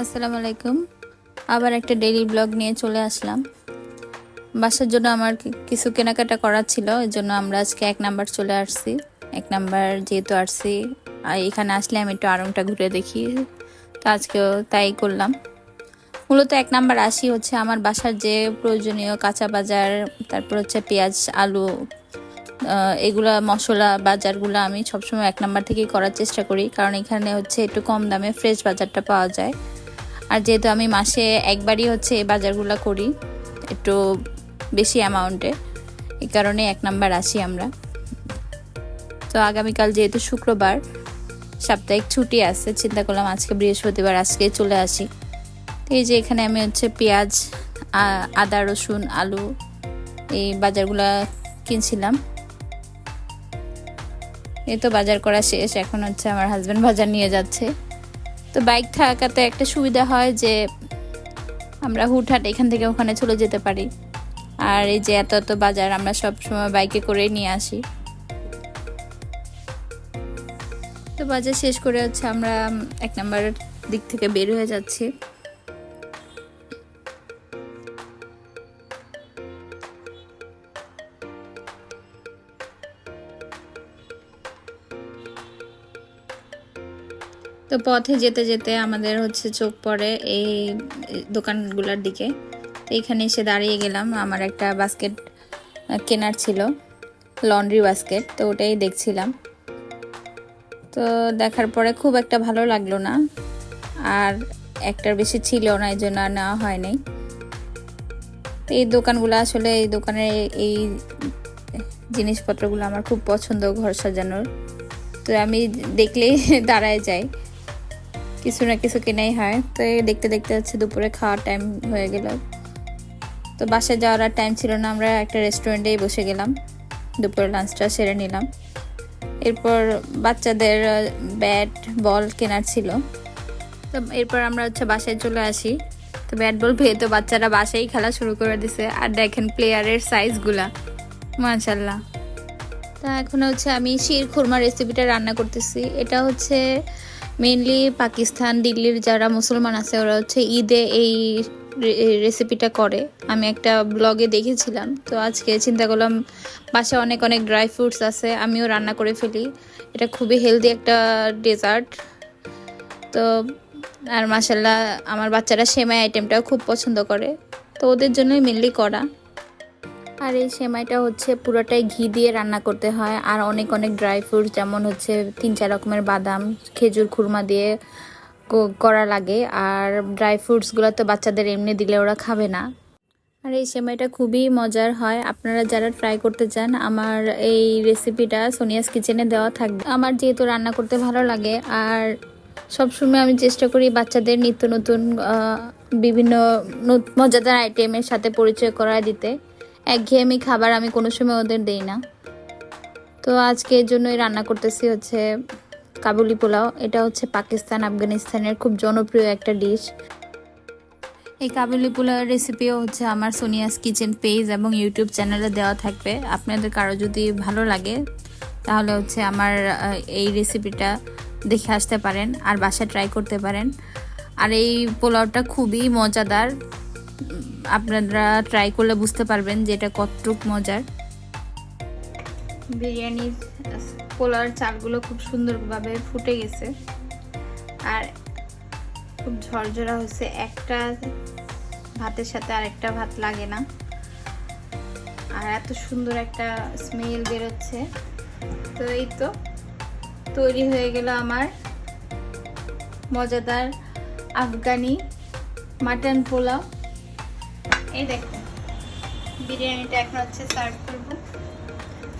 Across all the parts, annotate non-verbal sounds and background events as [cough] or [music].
আসসালামু আলাইকুম। আবার একটা ডেইলি ব্লগ নিয়ে চলে আসলাম। বাসার জন্য আমার কিছু কেনাকাটা করার ছিল এই জন্য আমরা আজকে এক নাম্বার চলে আসছি। এক নাম্বার যেহেতু আসছি, আর এখানে আসলে আমি একটু আরংটা ঘুরে দেখি, তো আজকেও তাই করলাম। মূলত এক নাম্বার আসি হচ্ছে আমার বাসার যে প্রয়োজনীয় কাঁচা বাজার, তারপর হচ্ছে পেঁয়াজ, আলু এগুলা মশলা বাজারগুলো আমি সবসময় এক নাম্বার থেকেই করার চেষ্টা করি, কারণ এখানে হচ্ছে একটু কম দামে ফ্রেশ বাজারটা পাওয়া যায়। আর যেহেতু আমি মাসে একবারই হচ্ছে এই বাজারগুলো করি, একটু বেশি অ্যামাউন্টে এই কারণে এক নাম্বার আসি আমরা। তো আগামীকাল যেহেতু শুক্রবার, সাপ্তাহিক ছুটি আছে, চিন্তা করলাম আজকে বৃহস্পতিবার, আজকে চলে আসি। এই যে এখানে আমি হচ্ছে পেঁয়াজ আদা, রসুন, আলু, এই বাজারগুলা কিনছিলাম। এই তো বাজার করা শেষ, এখন হচ্ছে আমার হাজব্যান্ড বাজার নিয়ে যাচ্ছে। তো বাইক থাকাতে একটা সুবিধা হয় যে আমরা হুটহাট এখান থেকে ওখানে চলে যেতে পারি। আর এই যে এত এত বাজার, আমরা সব সময় বাইকে করে নিয়ে আসি। তো বাজার শেষ করে হচ্ছে আমরা এক নাম্বার দিক থেকে বের হয়ে যাচ্ছি। তো পথে যেতে যেতে আমাদের হচ্ছে চোখ পড়ে এই দোকানগুলোর দিকে। তো এখানে এসে দাঁড়িয়ে গেলাম। আমার একটা বাস্কেট কেনার ছিল লন্ড্রি বাস্কেট তো ওটাই দেখছিলাম। তো দেখার পরে খুব একটা ভালো লাগল না। আর একটার বেশি ছিল না, এই জন্য আর নেওয়া হয়নি তো এই দোকানগুলো আসলে এই দোকানের এই জিনিসপত্রগুলো আমার খুব পছন্দ, ঘর সাজানোর। তো আমি দেখলেই [laughs] দাঁড়ায় যাই। কিছু না কিছু কেনাই হয়। তো দেখতে দেখতে হচ্ছে দুপুরে খাওয়ার টাইম হয়ে গেল। তো বাসায় যাওয়ার টাইম ছিল না, আমরা একটা রেস্টুরেন্টেই বসে গেলাম। দুপুরে লাঞ্চটা সেরে নিলাম। এরপর বাচ্চাদের ব্যাট বল কেনার ছিল। তো এরপর আমরা হচ্ছে বাসায় চলে আসি। তো ব্যাট বল পেয়ে তো বাচ্চারা বাসায় খেলা শুরু করে দিছে। আর দেখেন প্লেয়ারের সাইজগুলা মাশাল্লাহ তা এখন হচ্ছে আমি শির খুরমা রেসিপিটা রান্না করতেছি। এটা হচ্ছে মেনলি পাকিস্তান দিল্লির যারা মুসলমান আছে, ওরা হচ্ছে ঈদে এই এই রেসিপিটা করে। আমি একটা ব্লগে দেখেছিলাম, তো আজকে চিন্তা করলাম বাসায় অনেক অনেক ড্রাই ফ্রুটস আছে, আমিও রান্না করে ফেলি। এটা খুবই হেলদি একটা ডেজার্ট তো আর মাসাল্লাহ আমার বাচ্চারা সেমাই আইটেমটাও খুব পছন্দ করে। তো ওদের জন্যই মেনলি করা। আর এই সেমাইটা হচ্ছে পুরোটাই ঘি দিয়ে রান্না করতে হয়। আর অনেক অনেক ড্রাই ফ্রুট যেমন হচ্ছে তিন, চার রকমের বাদাম, খেজুর, খুরমা দিয়ে করা লাগে। আর ড্রাই ফ্রুটসগুলো তো বাচ্চাদের এমনি দিলে ওরা খাবে না। আর এই সেমাইটা খুবই মজার হয়। আপনারা যারা ট্রাই করতে চান, আমার এই রেসিপিটা সোনিয়াস কিচেনে দেওয়া থাকবে। আমার যেহেতু রান্না করতে ভালো লাগে, আর সবসময় আমি চেষ্টা করি বাচ্চাদের নিত্য নতুন বিভিন্ন মজাদার আইটেমের সাথে পরিচয় করা দিতে। একঘেয়েমি খাবার আমি কোনো সময় ওদের দেই না। তো আজকে এর জন্যই রান্না করতেছি হচ্ছে কাবুলি পোলাও। এটা হচ্ছে পাকিস্তান, আফগানিস্তানের খুব জনপ্রিয় একটা ডিশ এই কাবুলি পোলাওয়ের রেসিপিও হচ্ছে আমার সোনিয়াস কিচেন পেজ এবং ইউটিউব চ্যানেলে দেওয়া থাকবে। আপনাদের কারও যদি ভালো লাগে, তাহলে হচ্ছে আমার এই রেসিপিটা দেখে আসতে পারেন আর বাসায় ট্রাই করতে পারেন। আর এই পোলাওটা খুবই মজাদার। আপনারা ট্রাই করলে বুঝতে পারবেন যে এটা কতটুক মজার। বিরিয়ানি, পোলাওর চালগুলো খুব সুন্দরভাবে ফুটে গেছে। আর খুব ঝরঝরা হয়েছে, একটা ভাতের সাথে আরেকটা ভাত লাগে না। আর এত সুন্দর একটা স্মেল বেরোচ্ছে। তো এই তো, তৈরি হয়ে গেল আমার মজাদার আফগানি মাটন পোলাও। এই দেখো বিরিয়ানিটা এখন হচ্ছে সার্ভ করব।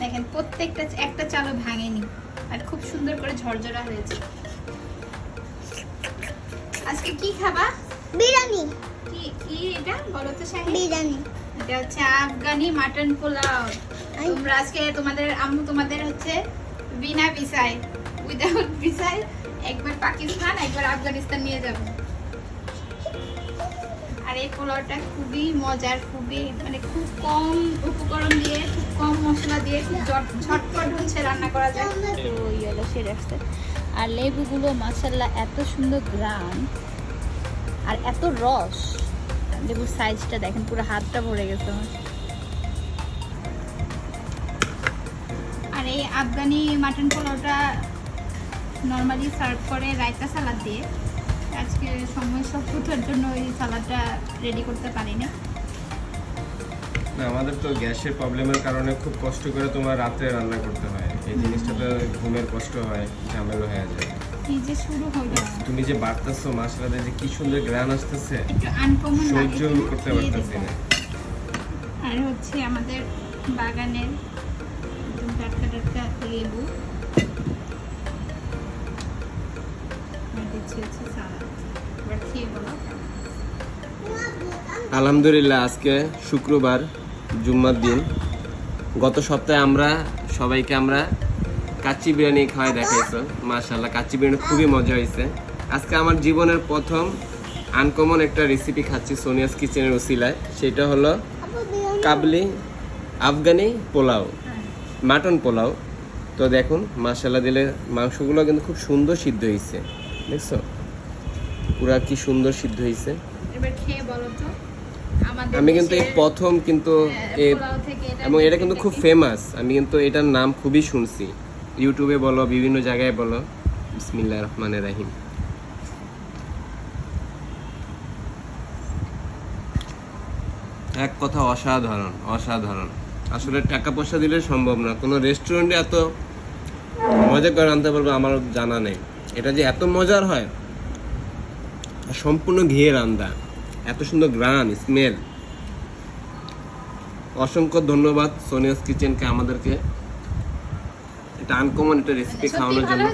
দেখেন প্রত্যেকটা একটা চালও ভাঙেনি আর খুব সুন্দর করে ঝরঝরা হয়েছে। আজকে কি খাবা? বিরিয়ানি। কি কি এটা? বলো তো শাহিন। বিরিয়ানি। এটা হচ্ছে আফগানি মাটন পোলাও। তোমরা আজকে তোমাদের আম্মু তোমাদের হচ্ছে বিনা ভিসায় উইদাউট ভিসায় একবার পাকিস্তান একবার আফগানিস্তান নিয়ে যাবে। আর এই পোলাওটা খুবই মজার খুবই মানে খুব কম উপকরণ দিয়ে খুব কম মশলা দিয়ে খুব ঝটপট হচ্ছে রান্না করা যায়। তো ইয়েলো সেরে আসছে আর লেবুগুলো মাসাল্লাহ এত সুন্দর গ্রাম আর এত রস। লেবুর সাইজটা দেখেন পুরো হাতটা ভরে গেছে আমার। আর এই আফগানি মাটন পোলাওটা নর্মালি সার্ভ করে রায়তা সালাদ দিয়ে। সময় স্বল্পতার জন্য ওই সালাদটা রেডি করতে পারিনি। না আমাদের তো গ্যাসের প্রবলেমের কারণে খুব কষ্ট করে তোমার রাত্রে রান্না করতে হয়। এই জিনিসটা তো ঘুমের কষ্ট হয় ঝামেলা হয়ে যায়। কি যে শুরু হলো। তুমি যে বাড়তেছো মাসলাতে যে কি সুন্দর গ্রান আসতেছে একটু আনকমন সহ্য করতে পারতেছি না। আর হচ্ছে আমাদের বাগানের একদম টাটকা টাটকা লেবু। আর দিচ্ছি হচ্ছে সালাদ আলহামদুলিল্লাহ, আজকে শুক্রবার, জুম্মার দিন। গত সপ্তাহে আমরা সবাইকে আমরা কাচ্চি বিরিয়ানি খাওয়াই দেখাইছো। মাশাল্লাহ কাচ্চি বিরিয়ানি খুবই মজা হয়েছে আজকে আমার জীবনের প্রথম আনকমন একটা রেসিপি খাচ্ছি সোনিয়াস কিচেনের ওসিলায়। সেটা হলো কাবলি আফগানি পোলাও, মাটন পোলাও। তো দেখুন মাশাল্লাহ দিলে মাংসগুলো কিন্তু খুব সুন্দর সিদ্ধ হয়েছে দেখছ? পুরা কি সুন্দর সিদ্ধ হয়েছে আমি কিন্তু এই প্রথম কিন্তু এটা এবং এটা কিন্তু খুব। ফেমাস আমি কিন্তু এটার নাম খুবই শুনছি। ইউটিউবে বলো বিভিন্ন জায়গায় বলো। বিসমিল্লাহ রহমানের রাহিম। এক কথা অসাধারণ অসাধারণ। আসলে টাকা পয়সা দিলে সম্ভব না। কোনো রেস্টুরেন্টে এত মজা করে আনতে পারবে আমার জানা নেই। এটা যে এত মজার হয় সম্পূর্ণ ঘিয়ে রান্দা এত সুন্দর গ্রান স্মেল অসংখ্য ধন্যবাদ সোনিয়াস কিচেনকে আমাদেরকে। এটা আনকমন একটা রেসিপি খাওয়ানোর জন্য।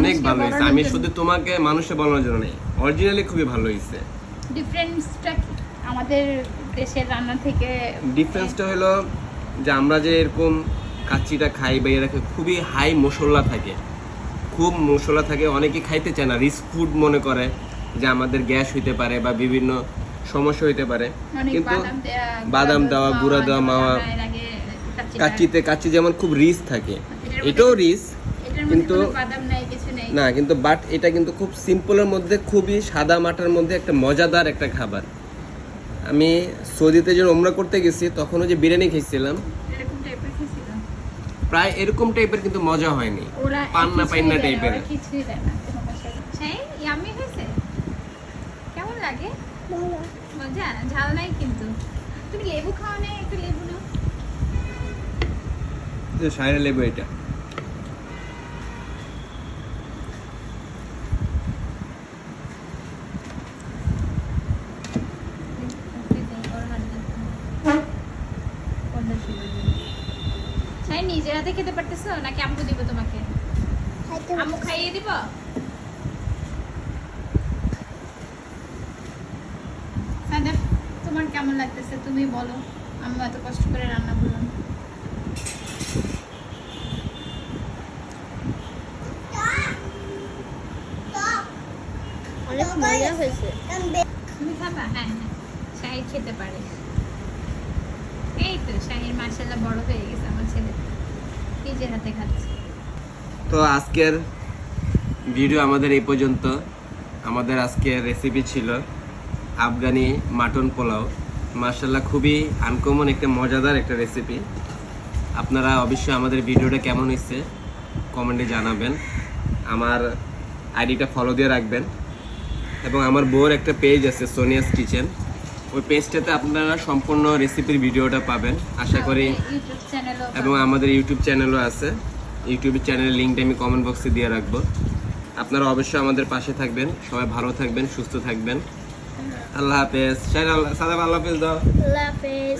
অনেক ভালো হয়েছে। আমি শুধু তোমাকে মানুষে বলানোর জন্য নেই অরিজিনালি খুবই ভালো হয়েছে। ডিফারেন্সটা? আমাদের দেশের রান্না থেকে ডিফারেন্সটা হলো যে আমরা যে এরকম কাচ্চিটা খাই বা এরা খুবই হাই মশলা থাকে। খুব মশলা থাকে অনেকে খাইতে চায় না। রিচ ফুড মনে করে। যে আমাদের গ্যাস হইতে পারে বা বিভিন্ন সমস্যা হইতে পারে। কিন্তু বাদাম দেওয়া গুঁড়া দেওয়া মাওয়া কাচ্চিতে কাচ্চি যেমন খুব রিচ থাকে এটাও রিচ কিন্তু- না কিন্তু বাট এটা কিন্তু খুব সিম্পলের মধ্যে খুবই সাদা মাটার মধ্যে একটা মজাদার একটা খাবার। আমি সৌদিতে যখন ওমরা করতে গেছি তখনও যে বিরিয়ানি খেয়েছিলাম প্রায় এরকম টাইপের কিন্তু মজা হয়নি। পান্না পাইন্না টাইপের ওরা কিছুই দেয় না কোনো মশলা। সেই ইয়ামি হয়েছে কেমন লাগে। মজা ঝাল নাই কিন্তু। তুমি লেবু খাও না একটু লেবু নাও। সাইরে লেবু এটা। নিজের হাতে খেতে পারতেছো? নাকি আম্মু দিব তোমাকে? আম্মু খাইয়ে দিব সাদাফ, তোমার কেমন লাগতেছে তুমি বলো। আমি এত কষ্ট করে রান্না করলাম অনেক মজা হয়েছে। তুমি খাবা? হ্যাঁ হ্যাঁ। শাহির খেতে পারে। এই তো শাহির মার্শাল্লাহ বড় হয়ে গেছে আমার ছেলে। নিজের হাতে খাচ্ছে। তো আজকের ভিডিও আমাদের এই পর্যন্ত। আমাদের আজকের রেসিপি ছিল আফগানি মাটন পোলাও। মার্শাল্লাহ খুবই আনকমন একটা মজাদার একটা রেসিপি আপনারা অবশ্যই আমাদের ভিডিওটা কেমন হয়েছে কমেন্টে জানাবেন। আমার আইডিটা ফলো দিয়ে রাখবেন। এবং আমার বউর একটা পেজ আছে সোনিয়াস কিচেন। ওই পেজটাতে আপনারা সম্পূর্ণ রেসিপির ভিডিওটা পাবেন আশা করি। এবং আমাদের ইউটিউব চ্যানেলও আছে। ইউটিউব চ্যানেলের লিঙ্কটা আমি কমেন্ট বক্সে দিয়ে রাখব। আপনারা অবশ্যই আমাদের পাশে থাকবেন। সবাই ভালো থাকবেন সুস্থ থাকবেন। আল্লাহ হাফেজ। সাইন আল্লাহ সাদাব আল্লাহ হাফেজ দাও। আল্লাহ হাফেজ।